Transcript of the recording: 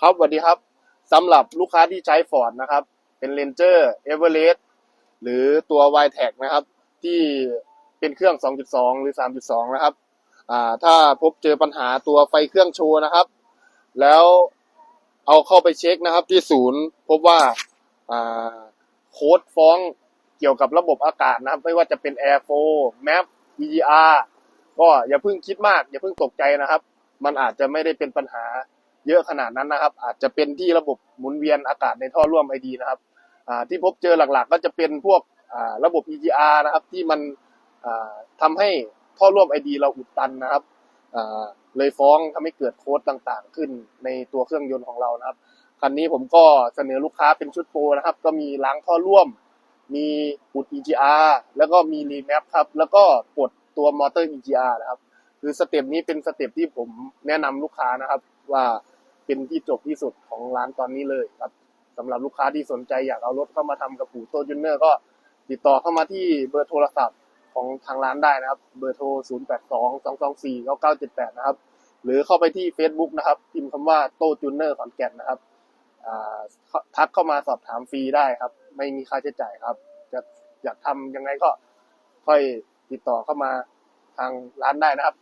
ครับสวัสดีครับสำหรับลูกค้าที่ใช้ Ford นะครับ เป็น Ranger Everest หรือตัว y t e c นะครับ ที่เป็นเครื่อง 2.2 หรือ 3.2 นะครับอ่าถ้าพบเจอปัญหาตัวไฟเครื่องโชว์นะครับ แล้วเอาเข้าไปเช็คนะครับที่ศูนย์พบว่าอ่าโค้ดฟ้องเกี่ยวกับระบบอากาศนะครับ ไม่ว่าจะเป็น Airflow Map VGR ก็อย่าเพิ่งคิดมาก อย่าเพิ่งตกใจนะครับ มันอาจจะไม่ได้เป็นปัญหา เยอะขนาดนั้นนะครับ อาจจะเป็นที่ระบบหมุนเวียนอากาศในท่อร่วมไอดีนะครับที่พบเจอหลักๆ ก็จะเป็นพวกระบบ EGR นะครับ ที่มันอ่าทำให้ท่อร่วมไอดีเราอุดตันนะครับเลยฟ้องทำให้เกิดโค้ดต่างๆ ขึ้นในตัวเครื่องยนต์ของเรานะครับคันนี้ผมก็เสนอลูกค้าเป็นชุดโปรนะครับ ก็มีล้างท่อร่วม มีอุด EGR แล้วก็มีรีแมปครับ แล้วก็ปลดตัวมอเตอร์ EGR นะครับ คือสเต็ปนี้เป็นสเต็ปที่ผมแนะนำลูกค้านะครับว่า เป็นที่จบที่สุดของร้านตอนนี้เลยครับสำหรับลูกค้าที่สนใจอยากเอารถเข้ามาทำกับปู่โตจูเนอร์ก็ติดต่อเข้ามาที่เบอร์โทรศัพท์ของทางร้านได้นะครับ เบอร์โทร 0 8 2 2 2 4 9 9 7 8 นะครับ หรือเข้าไปที่ Facebook นะครับ พิมพ์คำว่าโตจูเนอร์ขอนแก่นนะครับทักเข้ามาสอบถามฟรีได้ครับ ไม่มีค่าใช้จ่ายครับ จะอยากทำยังไงก็ค่อยติดต่อเข้ามาทางร้านได้นะครับ